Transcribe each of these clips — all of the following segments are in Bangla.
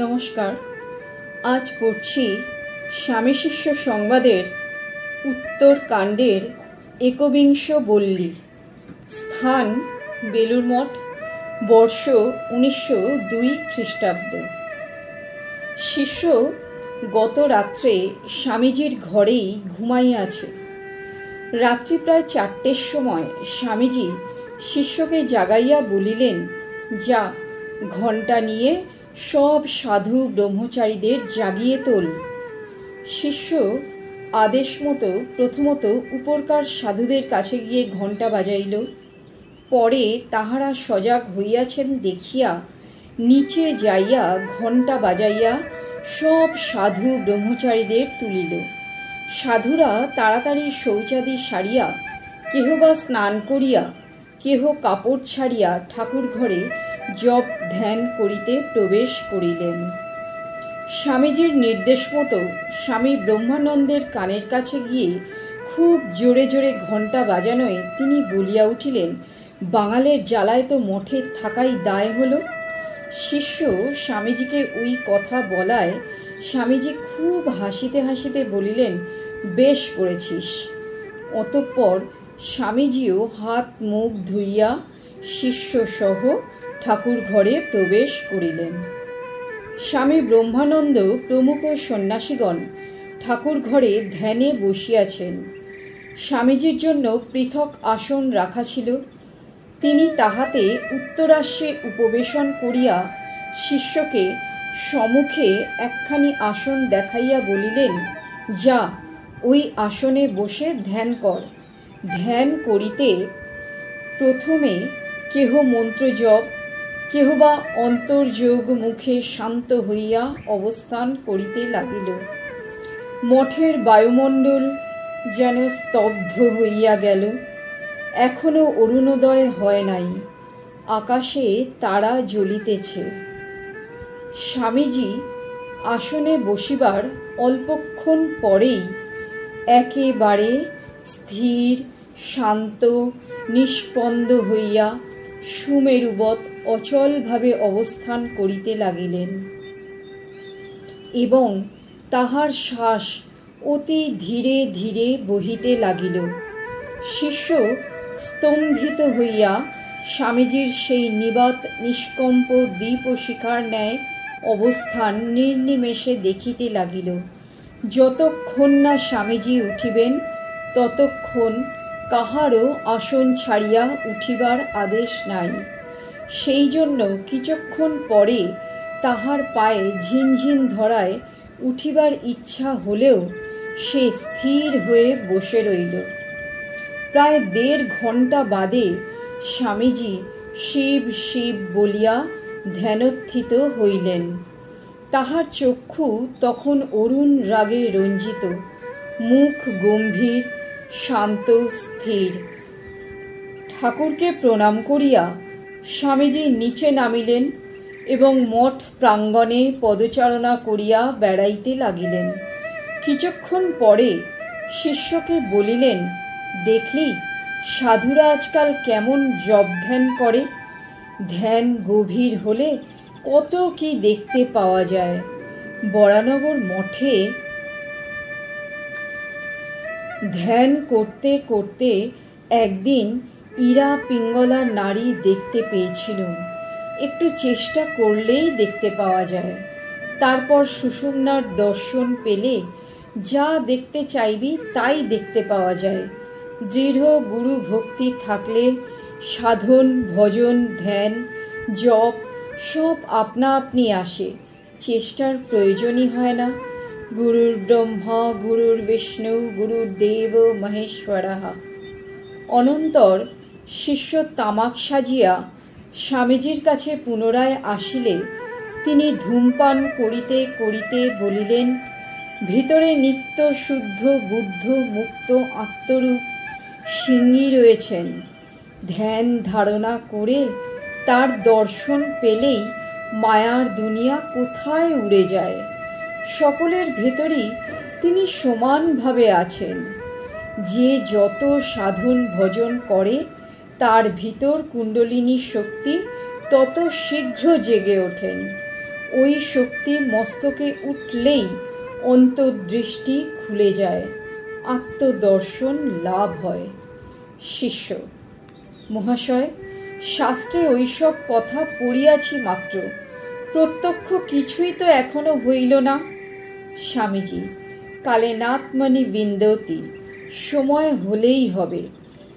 নমস্কার। আজ পড়ছি স্বামী শিষ্য সংবাদের উত্তরকাণ্ডের একবিংশ বল্লী। স্থান বেলুর মঠ, বর্ষ উনিশশো দুই খ্রিস্টাব্দ। শিষ্য গত রাত্রে স্বামীজির ঘরেই ঘুমাইয়াছে। রাত্রি প্রায় চারটের সময় স্বামীজি শিষ্যকে জাগাইয়া বলিলেন, যা, ঘণ্টা নিয়ে সব সাধু ব্রহ্মচারীদের জাগিয়ে তোল। শিষ্য আদেশ মতো প্রথমত উপরকার সাধুদের কাছে গিয়ে ঘণ্টা বাজাইল। পরে তাহারা সজাগ হইয়াছেন দেখিয়া, নিচে যাইয়া ঘণ্টা বাজাইয়া সব সাধু ব্রহ্মচারীদের তুলিল। সাধুরা তাড়াতাড়ি শৌচাদি সারিয়া, কেহ বা স্নান করিয়া, কেহ কাপড় ছাড়িয়া ঠাকুর ঘরে জপ ধ্যান করিতে প্রবেশ করিলেন। স্বামীজির নির্দেশ মতো স্বামী ব্রহ্মানন্দের কানের কাছে গিয়ে খুব জোরে জোরে ঘণ্টা বাজানোয় তিনি বলিয়া উঠিলেন, বাঙালের জ্বালায় তো মঠে থাকাই দায় হলো। শিষ্য স্বামীজিকে ওই কথা বলায় স্বামীজি খুব হাসিতে হাসিতে বলিলেন, বেশ করেছিস। অতঃপর স্বামীজিও হাত মুখ ধুইয়া শিষ্যসহ ঠাকুর ঘরে প্রবেশ করিলেন। স্বামী ব্রহ্মানন্দ প্রমুখ সন্ন্যাসীগণ ঠাকুর ঘরে ধ্যানে বসিয়াছেন। স্বামীজির জন্য পৃথক আসন রাখা ছিল। তিনি তাহাতে উত্তরাশ্বে উপবেশন করিয়া শিষ্যকে সম্মুখে একখানি আসন দেখাইয়া বলিলেন, যা, ওই আসনে বসে ধ্যান কর। ধ্যান করিতে প্রথমে কেহ মন্ত্র জপ কেহ বা অন্তর্যোগ মুখে শান্ত হইয়া অবস্থান করিতে লাগিল। মঠের বায়ুমণ্ডল যেন স্তব্ধ হইয়া গেল। এখনও অরুণোদয় হয় নাই। আকাশে তারা জ্বলিতেছে। স্বামীজি আসনে বসিবার অল্পক্ষণ পরেই একেবারে স্থির, শান্ত, নিষ্পন্দ হইয়া সুমেরুবৎ অচলভাবে অবস্থান করিতে লাগিলেন এবং তাহার শ্বাস অতি ধীরে ধীরে বহিতে লাগিল। শিষ্য স্তম্ভিত হইয়া স্বামীজির সেই নিবাত নিষ্কম্প দ্বীপ ন্যায় অবস্থান নির্নিমেষে দেখিতে লাগিল। যতক্ষণ না স্বামীজি উঠিবেন, ততক্ষণ কাহারও আসন ছাড়িয়া উঠিবার আদেশ নাই। সেই জন্য কিছুক্ষণ পরে তাহার পায়ে ঝিনঝিন ধরায় উঠিবার ইচ্ছা হলেও সে স্থির হয়ে বসে রইল। প্রায় দেড় ঘণ্টা বাদে স্বামীজি শিব শিব বলিয়া ধ্যানোত্থিত হইলেন। তাহার চক্ষু তখন অরুণ রাগে রঞ্জিত, মুখ গম্ভীর, শান্ত, স্থির। ঠাকুরকে প্রণাম করিয়া স্বামীজি নিচে নামিলেন এবং মঠ প্রাঙ্গণে পদচারণা করিয়া বেড়াইতে লাগিলেন। কিছুক্ষণ পরে শিষ্যকে বলিলেন, দেখলি, সাধুরা আজকাল কেমন জব ধ্যান করে। ধ্যান গভীর হলে কত কি দেখতে পাওয়া যায়। বরানগর মঠে ধ্যান করতে করতে একদিন ইরা পিঙ্গলার নারী দেখতে পেয়েছিলুম একটু চেষ্টা করলেই দেখতে পাওয়া যায়। তারপর সুষুম্নার দর্শন পেলে যা দেখতে চাইবি তাই দেখতে পাওয়া যায়। দৃঢ় গুরু ভক্তি থাকলে সাধন, ভজন, ধ্যান, জপ সব আপনা আপনি আসে। চেষ্টার প্রয়োজনই হয় না। গুরুর ব্রহ্মা, গুরুর বিষ্ণু, গুরুর দেব মহেশ্বরাহা অনন্তর শিষ্য তামাক সাজিয়া স্বামীজির কাছে পুনরায় আসিলে, তিনি ধূমপান করিতে করিতে বলিলেন, ভিতরে নিত্য শুদ্ধ, বুদ্ধ, মুক্ত, আত্মরূপ সিঙ্গি রয়েছেন। ধ্যান ধারণা করে তার দর্শন পেলেই মায়ার দুনিয়া কোথায় উড়ে যায়। সকলের ভেতরেই তিনি সমানভাবে আছেন। যে যত সাধন ভজন করে তার ভিতর কুণ্ডলিনী শক্তি তত শীঘ্র জেগে ওঠেন। ওই শক্তি মস্তকে উঠলেই অন্তর্দৃষ্টি খুলে যায়, আত্মদর্শন লাভ হয়। শিষ্য, মহাশয়, শাস্ত্রে ওইসব কথা পড়িয়াছি মাত্র। প্রত্যক্ষ কিছুই তো এখনও হইল না। স্বামীজি কালে নাথমণি বিন্দতি সময় হলেই হবে।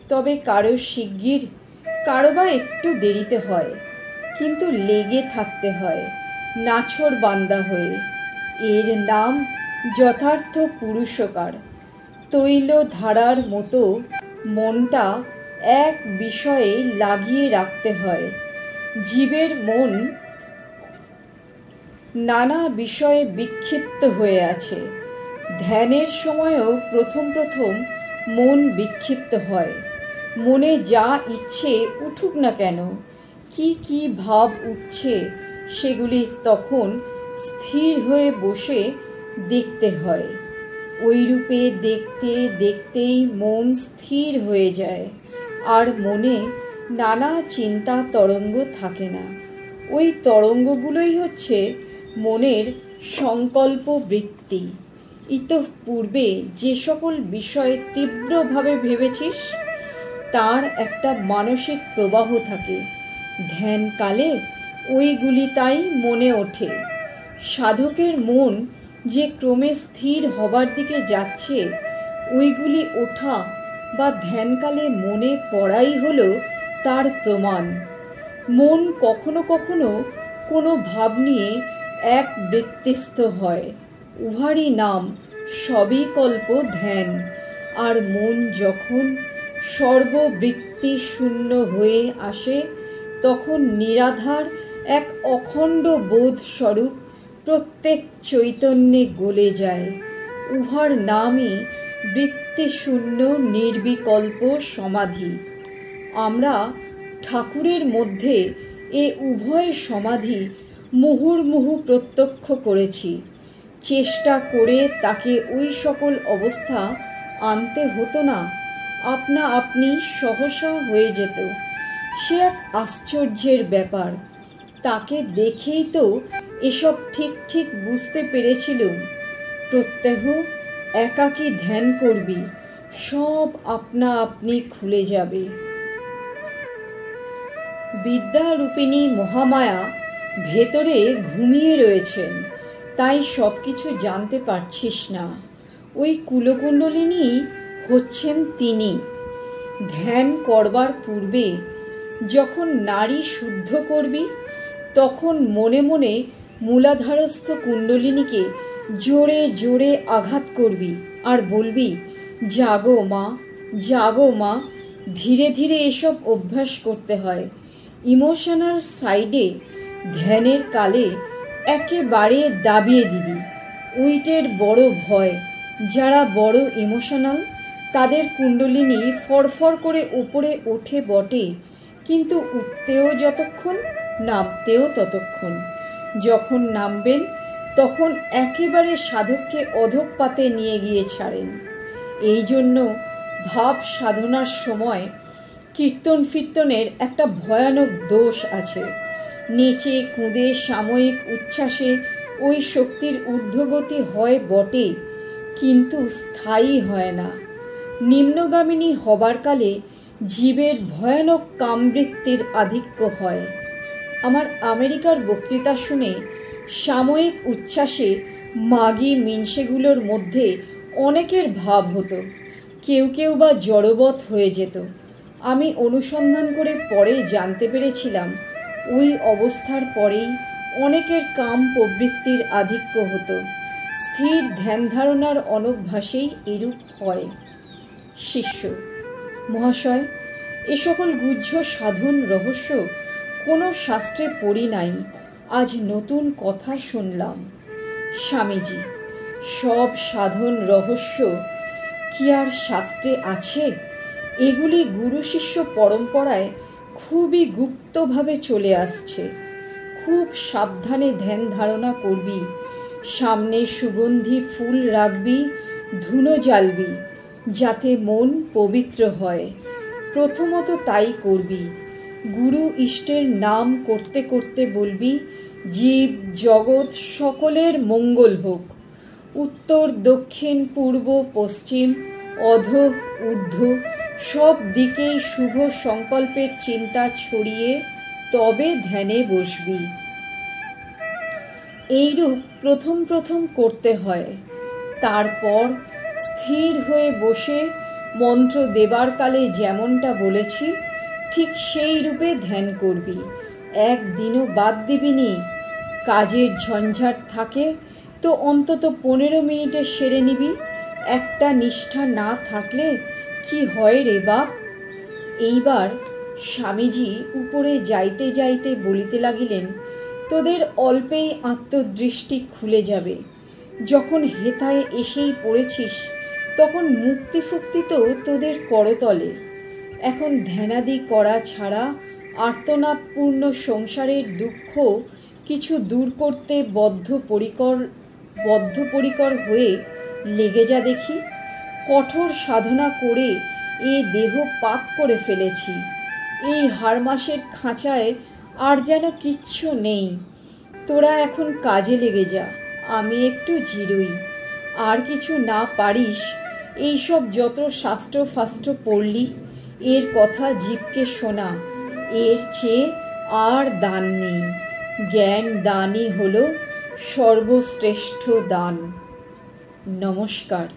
তবে কারও শিগগির, কারও বা একটু দেরিতে হয়, কিন্তু লেগে থাকতে হয়, নাছর বান্দা হয়ে। এর নাম যথার্থ পুরুষকার। তৈল ধারার মতো মনটা এক বিষয়ে লাগিয়ে রাখতে হয়। জীবের মন নানা বিষয়ে বিক্ষিপ্ত হয়ে আছে। ধ্যানের সময়ও প্রথম প্রথম মন বিক্ষিপ্ত হয়। মনে যা ইচ্ছে উঠুক না কেন, কি কি ভাব উঠছে সেগুলি তখন স্থির হয়ে বসে দেখতে হয়। ওই রূপে দেখতে দেখতেই মন স্থির হয়ে যায়, আর মনে নানা চিন্তা তরঙ্গ থাকে না। ওই তরঙ্গগুলোই হচ্ছে মনের সংকল্প বৃত্তি। ইতঃপূর্বে যে সকল বিষয়ে তীব্রভাবে ভেবেছিস তার একটা মানসিক প্রবাহ থাকে। ধ্যানকালে ওইগুলি তাই মনে ওঠে। সাধকের মন যে ক্রমে স্থির হবার দিকে যাচ্ছে, ওইগুলি ওঠা বা ধ্যানকালে মনে পড়াই হলো তার প্রমাণ। মন কখনো কখনো কোনো ভাব নিয়ে এক বৃত্তিস্থ হয়। উহারই নাম সবই কল্প ধ্যান। আর মন যখন সর্ববৃত্তি শূন্য হয়ে আসে, তখন নিরাধার এক অখণ্ড বোধ স্বরূপ প্রত্যেক চৈতন্যে গলে যায়। উহার নামই বৃত্তিশূন্য নির্বিকল্প সমাধি। আমরা ঠাকুরের মধ্যে এ উভয় সমাধি মুহুর্মুহু প্রত্যক্ষ করেছি। চেষ্টা করে তাকে ওই সকল অবস্থা আনতে হতো না। আপনা আপনি সহসা হয়ে যেত। সে এক আশ্চর্যের ব্যাপার। তাকে দেখেই তো এসব ঠিক ঠিক বুঝতে পেরেছিলুম প্রত্যহ একাকী ধ্যান করবি, সব আপনা আপনি খুলে যাবে। বিদ্যারূপিণী মহামায়া ভেতরে ঘুমিয়ে রয়েছেন, তাই সব কিছু জানতে পারছিস না। ওই কুলকুণ্ডলিনী হচ্ছেন তিনি। ধ্যান করবার পূর্বে যখন নারী শুদ্ধ করবি, তখন মনে মনে মূলাধারস্থ কুণ্ডলিনীকে জোরে জোরে আঘাত করবি আর বলবি, জাগো মা জাগো মা, ধীরে ধীরে এসব অভ্যাস করতে হয় ইমোশনাল সাইডে ধ্যানের কালে একেবারে দাবিয়ে দিবি। উইটের বড় ভয়, যারা বড় ইমোশনাল তাদের কুণ্ডলিনী ফরফর করে ওপরে ওঠে বটে, কিন্তু উঠতেও যতক্ষণ, নামতেও ততক্ষণ। যখন নামবেন, তখন একেবারে সাধককে অধঃপাতে নিয়ে গিয়ে ছাড়েন। এই জন্য ভাব সাধনার সময় কীর্তন ফীর্তনের একটা ভয়ানক দোষ আছে। নেচে কুঁদে সাময়িক উচ্ছ্বাসে ওই শক্তির ঊর্ধ্বগতি হয় বটে, কিন্তু স্থায়ী হয় না। নিম্নগামিনী হবার কালে জীবের ভয়ানক কামবৃত্তির আধিক্য হয়। আমার আমেরিকার বক্তৃতা শুনে সাময়িক উচ্ছ্বাসে মাগি মিনসেগুলোর মধ্যে অনেকের ভাব হতো। কেউ কেউ বা জড়বৎ হয়ে যেত। আমি অনুসন্ধান করে পরে জানতে পেরেছিলাম, ওই অবস্থার পরেই অনেকের কাম প্রবৃত্তির আধিক্য হতো। স্থির ধ্যান ধারণার অনভ্যাসেই এরূপ হয়। শিষ্য, মহাশয়, এ সকল গুহ্য সাধন রহস্য কোনো শাস্ত্রে পড়ি নাই, আজ নতুন কথা শুনলাম। স্বামীজি, সব সাধন রহস্য কি আর শাস্ত্রে আছে? এগুলি গুরু শিষ্য পরম্পরায় খুবই গুপ্তভাবে চলে আসছে। খুব সাবধানে ধ্যান ধারণা করবি, সামনে সুগন্ধি ফুল রাখবি, ধুনো জ্বালবি যাতে মন পবিত্র হয়। প্রথমত তাই করবি। গুরু ইষ্টের নাম করতে করতে বলবি, জীব জগৎ সকলের মঙ্গল হোক। উত্তর, দক্ষিণ, পূর্ব, পশ্চিম, অধ, ঊর্ধ্ব, সব দিকেই শুভ সংকল্পের চিন্তা ছড়িয়ে তবে ধ্যানে বসবি। এইরূপ প্রথম প্রথম করতে হয়। তারপর স্থির হয়ে বসে মন্ত্র দেবার কালে যেমনটা বলেছি, ঠিক সেই রূপে ধ্যান করবি। একদিনও বাদ দিবি নি। কাজের ঝঞ্ঝাট থাকে তো অন্তত পনেরো মিনিটে সেরে নিবি। একটা নিষ্ঠা না থাকলে কি হয় রে বাপ? এইবার স্বামীজি উপরে যাইতে যাইতে বলিতে লাগিলেন, তোদের অল্পেই আত্মদৃষ্টি খুলে যাবে। যখন হেথায় এসেই পড়েছিস, তখন মুক্তি ফুক্তি তো তোদের করতলে। এখন ধ্যানাদি করা ছাড়া আর্তনাদপূর্ণ সংসারের দুঃখ কিছু দূর করতে বদ্ধপরিকর বদ্ধপরিকর হয়ে লেগে যা দেখি। কঠোর সাধনা করে এ দেহ পাত করে ফেলেছি। এই হাড়মাসের খাঁচায় আর যেন কিচ্ছু নেই। তোরা এখন কাজে লেগে যা। আমি একটু জিরোই। আর কিছু না পারিস, এইসব যত শাস্ত্র ফাস্ত্র পড়লি, এর কথা জীবকে শোনা। এর চেয়ে আর দান নেই। জ্ঞান দানই হলো সর্বশ্রেষ্ঠ দান। নমস্কার।